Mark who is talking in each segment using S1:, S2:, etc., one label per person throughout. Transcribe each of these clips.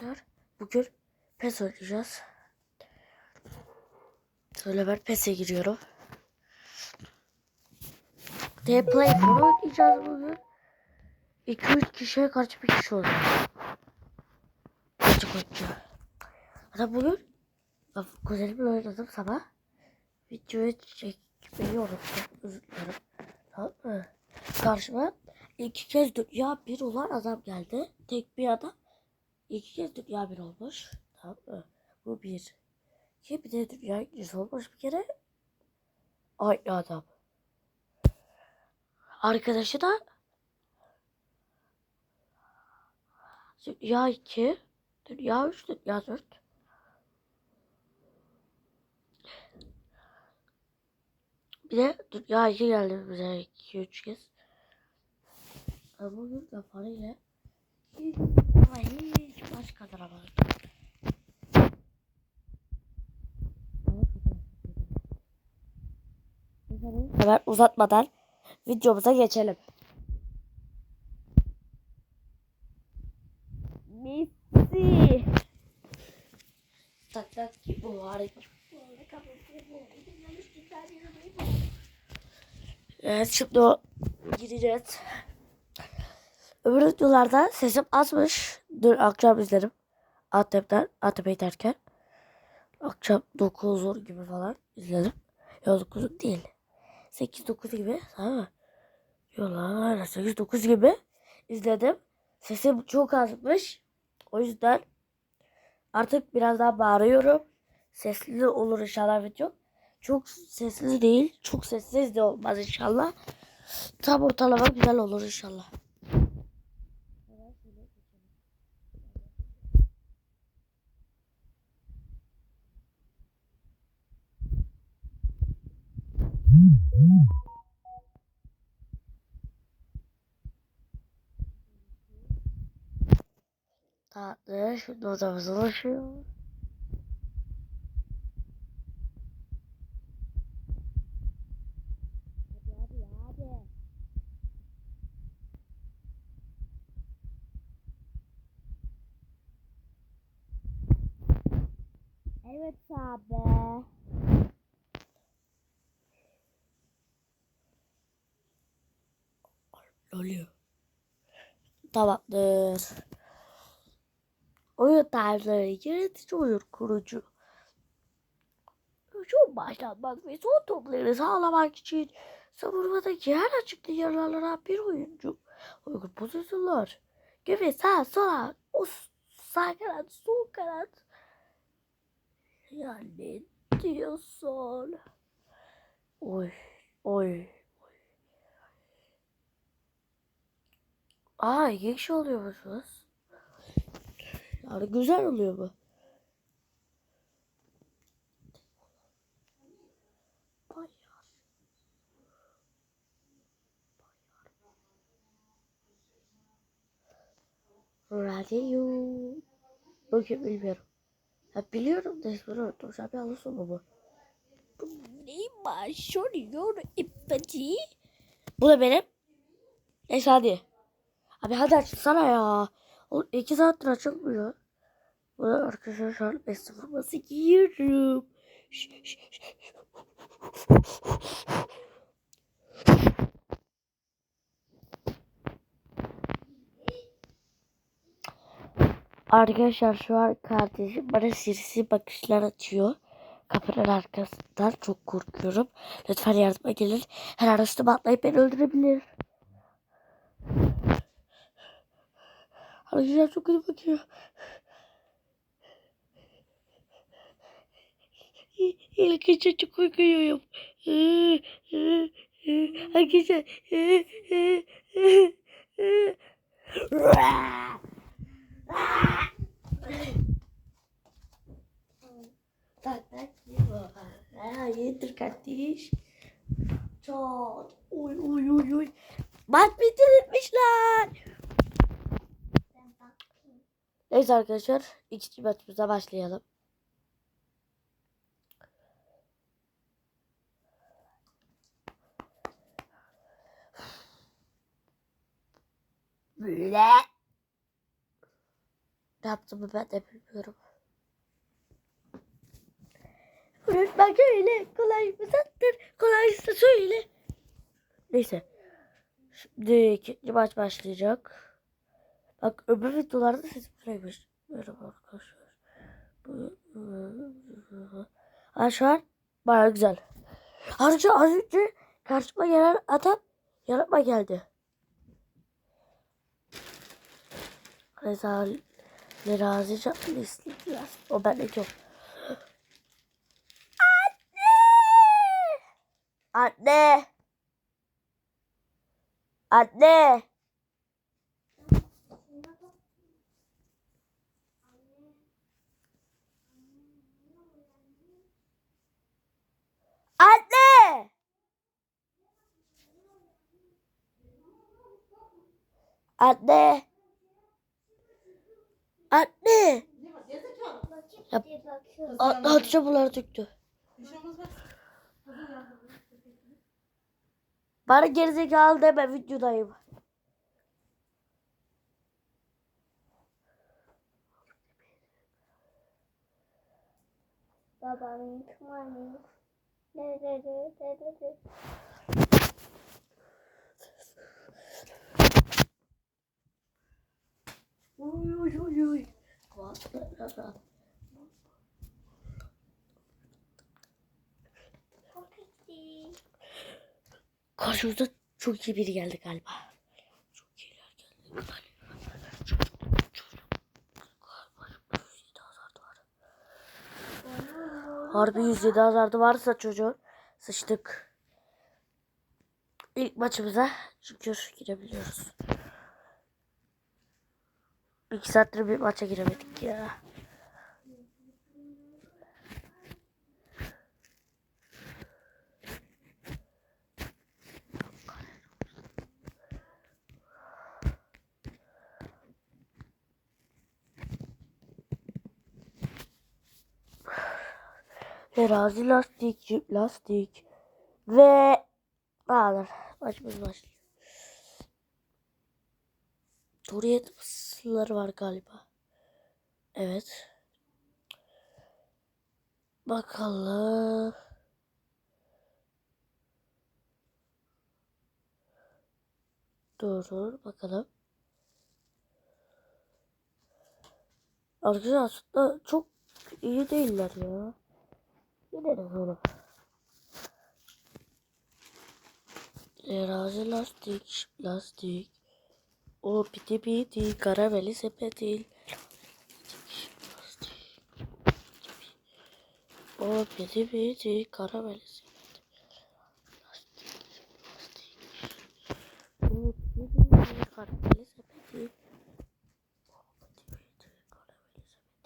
S1: arkadaşlar. Bugün PES oynayacağız. Şöyle ben PES'e giriyorum. The Play for oynayacağız bugün. 2-3 kişiye karşı bir kişi oldu. Kaçı koçu. Hatta bugün kuzenimle oynadım sabah. Videoyu çekmeyi unuttum. Özür dilerim. Tamam mı? Karşıma iki kez dünya bir olan adam geldi. Tek bir adam. İki kez dünya bir olmuş. Tamam mı? Bu bir. İki bir de dünya ikincisi olmuş bir kere. Aynı adam. Arkadaşı da Dünya 2, Dünya 3, Dünya 4. Bir de Dünya 2 geldi bize 2-3 kez. Ama Bugün parayla hiç, ama hiç maç kazanamadık. Hemen uzatmadan videomuza geçelim. Messi. Tak tak ki bu harika. Evet şimdi o gireceğiz. Öbür videolarda sesim azmış. Dün akşam izledim. ATP'den, ATP derken. Akşam 9 gibi falan izledim. Ya 9 değil. 8-9 gibi tamam mı? Yola 8-9 gibi izledim. Sesim çok azmış. O yüzden artık biraz daha bağırıyorum. Sesli olur inşallah video. Çok sesli değil. Çok sessiz de olmaz inşallah. Tam ortalama güzel olur inşallah. Şimdi odamıza ulaşıyor. Evet abi. Oluyor. Tamamdır. Oyun tarzları yönetici oyun kurucu. Hücum başlatmak ve son topları sağlamak için savunmadaki her açıkta yararlanan bir oyuncu. Uygun pozisyonlar. Gibi sağ sola o sağ kanat sol kanat. Ya ne diyorsun? Oy oy. Aa iki kişi oluyor musunuz? Yani güzel oluyor bu. Radyo. Bakayım bilmiyorum. Ha biliyorum da ismini unuttum. Mı bu? Bu ne başlıyor ipati? Bu da benim. Neyse hadi. Abi hadi açsana ya. Oğlum iki saattir açılmıyor. Burada arkadaşlar şu an Messi forması giyiyorum. Arkadaşlar şu an kardeşim bana sirsi bakışlar atıyor. Kapının arkasından çok korkuyorum. Lütfen yardıma gelin. Her an üstüme atlayıp beni öldürebilir. Arkadaşlar çok kötü bakıyor. Arkadaşlar çok korkuyorum. Arkadaşlar. Hayırdır kardeş? Çok. Oy oy oy oy. Maç bitirilmişler. Neyse arkadaşlar ikinci maçımıza başlayalım. Ble. Ne yaptığımı ben de bilmiyorum. Unutmak öyle kolay mı sattır kolaysa söyle. Neyse. Şimdi ikinci maç başlayacak. Bak öbür videolarda sesim buraymış. Merhaba arkadaşlar. An baya güzel. Ayrıca az önce karşıma gelen adam yanıma geldi. Reza Lerazice istediler. O ben de çok. Anne! Anne! Anne! Anne! Anne! Anne! Ya, a- Hatice bunları döktü. Bana gerizekalı deme videodayım.
S2: Babanın kumarını.
S1: Uy uy uy uy. Karşımıza çok iyi biri geldi galiba. Çok iyiler geldi galiba. Çok, çok, galiba 107 hazardı var. Harbi 107 hazardı varsa çocuğun sıçtık. İlk maçımıza şükür girebiliyoruz. İki saattir bir maça giremedik ya. Terazi lastik, jip lastik ve ağlar. Maçımız başlıyor. Toriyet fısılları var galiba. Evet. Bakalım. Durur bakalım. Arkadaşlar aslında çok iyi değiller ya. De bunu. Terazi lastik, lastik. O piti piti, karameli sepeti. O piti piti, karameli sepeti. Lastik, lastik. O piti piti, karameli sepeti. O piti piti, karameli sepeti.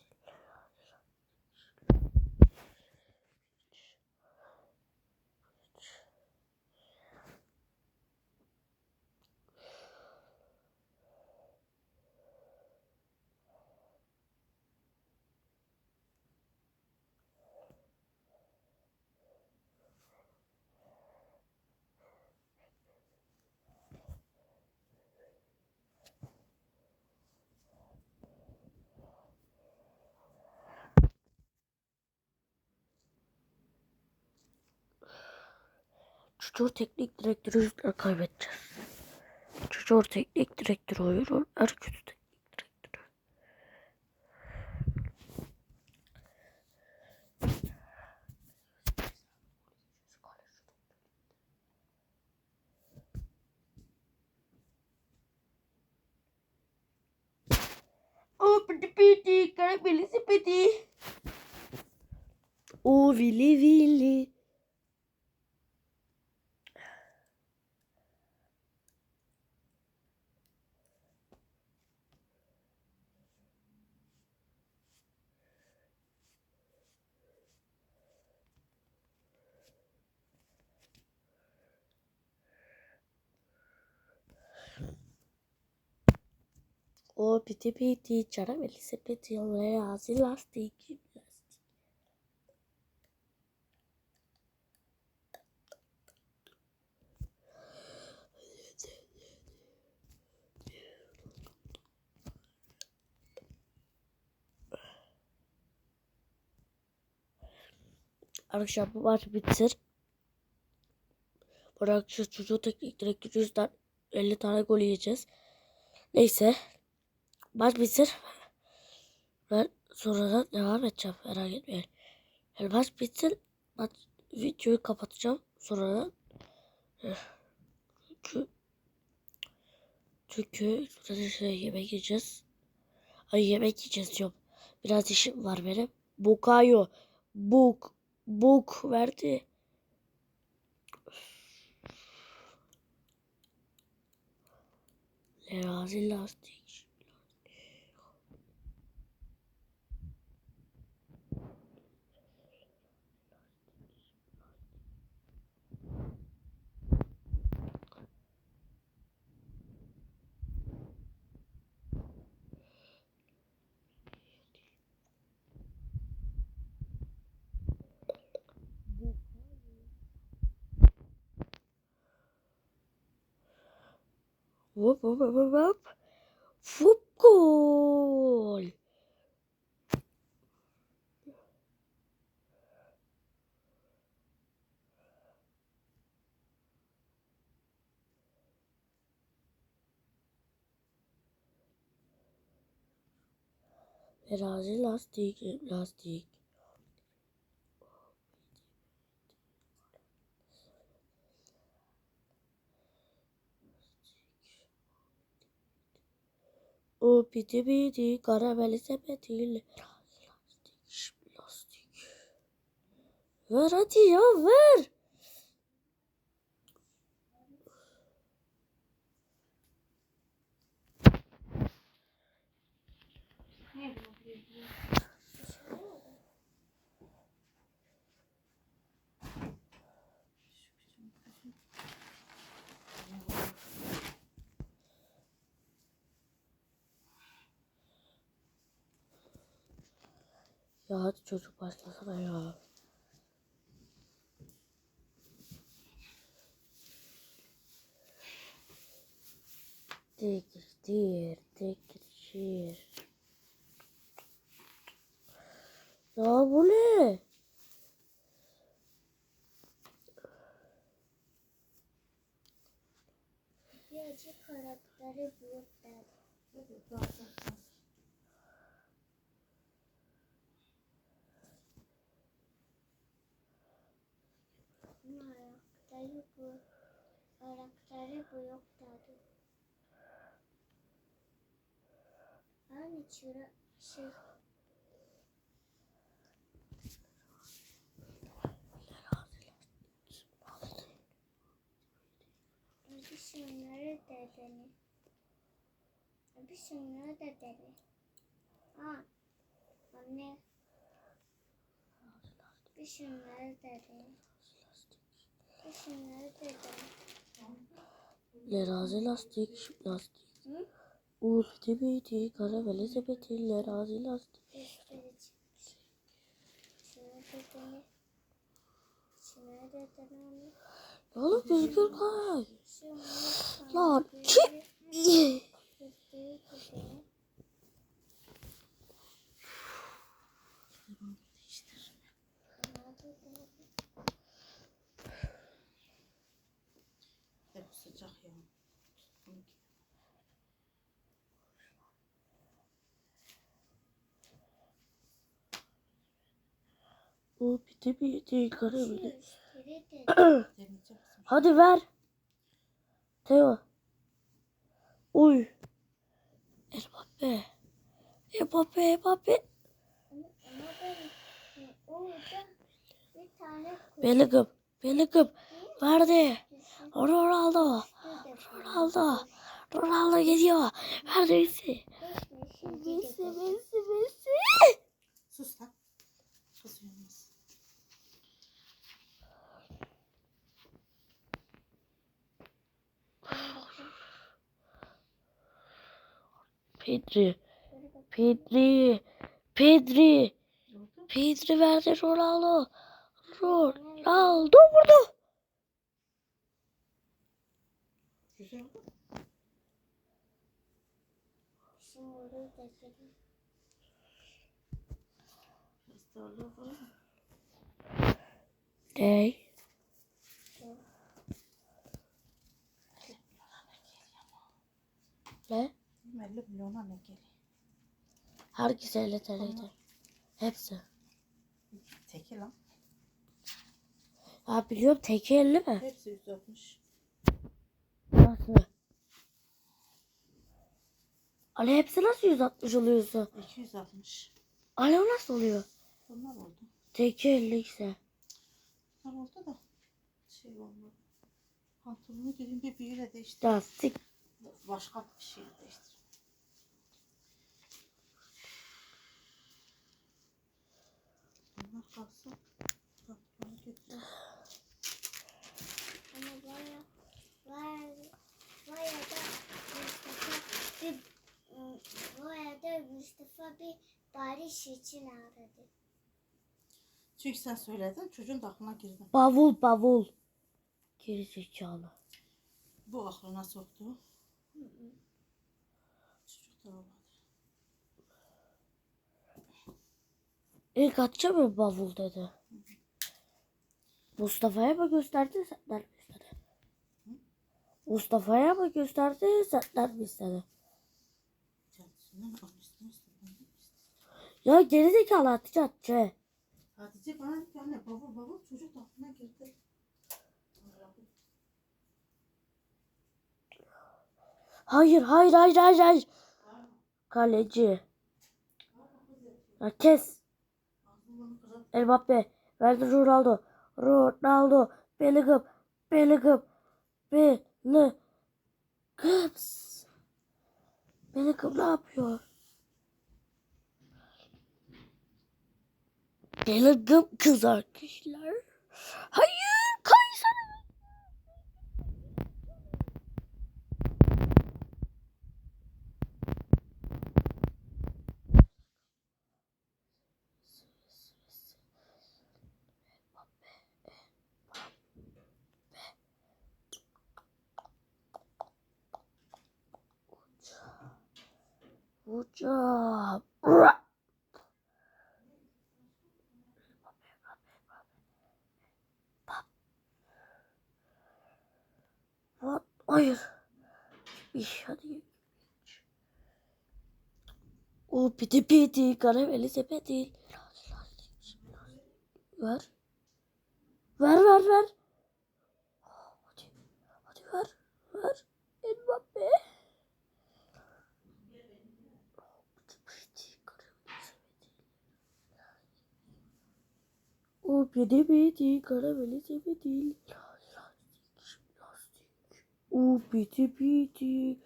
S1: Çocuğu teknik direktörü yüzünden kaybedeceğiz. Çocuğu teknik direktörü oyunun en kötü teknik direktörü. Oh, piti piti, karameli sepeti. Oh, vili vili. piti piti çara melise piti reazi lastik lastik. Arkadaşlar var bitir. Bırakacağız çocuğu tek direkt yüzden 50 tane gol yiyeceğiz. Neyse Maç bitsin. Ben sonradan devam edeceğim. Merak etmeyin. Yani maç bitsin. Maç, videoyu kapatacağım. Sonradan. Eh, Çünkü çünkü sonra şey yemek yiyeceğiz. Ay yemek yiyeceğiz diyorum. Biraz işim var benim. Bukayo. Buk. Buk verdi. Lerazi lastik. Hop hop hop hop hop. Fup gol. Terazi lastik lastik. O piti piti karameli sepetiyle lastik lastik. Ver hadi ya ver. Ya hadi çocuk başlasana ya. Dikir, dir, dikir, şir. Ya bu ne?
S2: Birazcık karakteri büyük derdi. Karakteri bu. Karakteri büyük derdi. Aynı çıra şey. Bir şunları da dene. Bir şunları da dene. Ha. Anne. Bir şunları da dene. Bir şunları da dene.
S1: Lerazi lastik, lastik.
S2: Hı?
S1: U piti piti karameli sepeti lerazi lastik.
S2: Anne.
S1: Oğlum düzgün kay. Lan
S2: da
S1: çık.
S2: dene. Gösterici de dene. Şunları da dene.
S3: Hep sıcak ya.
S1: Karameli.
S2: Gösteri de dene.
S3: Demeyeceksin.
S1: Hadi ver. Teo. Uy. Mbappe. Mbappe, Mbappe.
S2: Bir
S1: Bellingham, Bellingham. Verdi. Ronaldo. Ronaldo. Ronaldo gidiyor. Verdi Messi. Messi, Messi, Messi.
S3: Sus lan. Kız
S1: Pedri. Pedri. Pedri. Pedri verdi Ronaldo. Ronaldo vurdu.
S3: Güzel oldu.
S2: Şimdi da dene.
S3: Hastalığı var mı?
S1: Ne? Ne?
S3: 50 milyona ne geliyor?
S1: Herkese 50 TL'ydi. Hepsi.
S3: Teki lan.
S1: Ha biliyorum teki 50 mi?
S3: Hepsi 160.
S1: Nasıl? Ali hepsi nasıl 160 oluyorsa?
S3: 260.
S1: Ali o nasıl oluyor?
S3: Bunlar oldu.
S1: Teki 50 ise.
S3: Bunlar oldu da şey olmadı. Pantolonu gidin bir büyüyle değiştir.
S1: Lastik.
S3: Başka bir şey değiştir. Bunlar kalsın. Pantolonu götür.
S2: Ama baya baya baya da Mustafa bir baya da Mustafa bir barış için aradı.
S3: Çünkü sen söyledin çocuğun da aklına girdi.
S1: Bavul bavul. Geri zekalı.
S3: Bu aklına soktu. Çocuk da olmadı.
S1: İlk atacağım mı bavul dedi. Mustafa'ya mı gösterdi senden mi istedi? Mustafa'ya mı gösterdi senden mi istedi? Ya geri zekalı Hatice Hatice.
S3: Hatice bana dedi anne baba baba çocuk aklına girdi.
S1: Hayır hayır hayır hayır hayır. Kaleci. Ya kes. Mbappe. Verdi Ronaldo. Ronaldo. Bellingham. Bellingham. Bellingham. Bellingham ne yapıyor? Bellingham kız arkadaşlar. Hayır What? Hayır. İş hadi. O piti piti karameli sepeti. Ver. Ver ver ver. Hadi. Hadi ver. Ver. Mbappe. O piti piti karameli sepeti. O piti piti.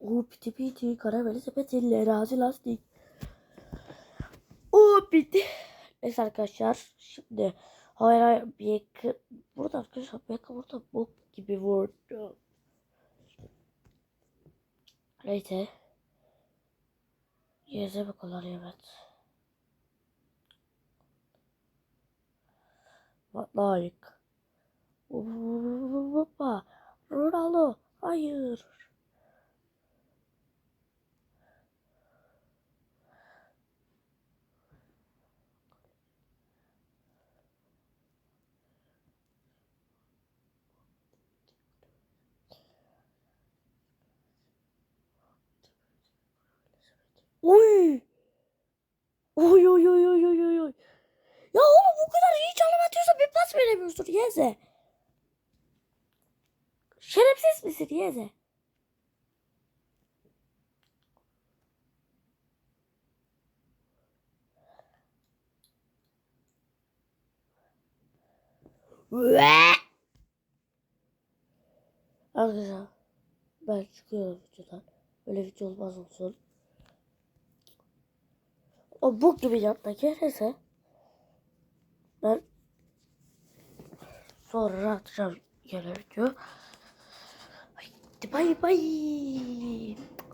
S1: O piti piti karameli sepeti. Razi lastik. O piti. Neyse arkadaşlar. Şimdi hayır hayır bir yakın. Burada arkadaşlar bir yakın burada bok gibi vurdu. Neyse. Yüze bakalım evet. Like? Hoppa. Ronaldo. Hayır. Oy oy oy oy oy oy oy. Ya oğlum bu kadar iyi çalım atıyorsa bir pas veremiyorsun Yeze. Şerefsiz misin Yeze? Arkadaşlar ben çıkıyorum videodan. Öyle video olmaz olsun. O bok gibi yanındaki neyse. Ben sonra atacağım gene video. Haydi bay bay.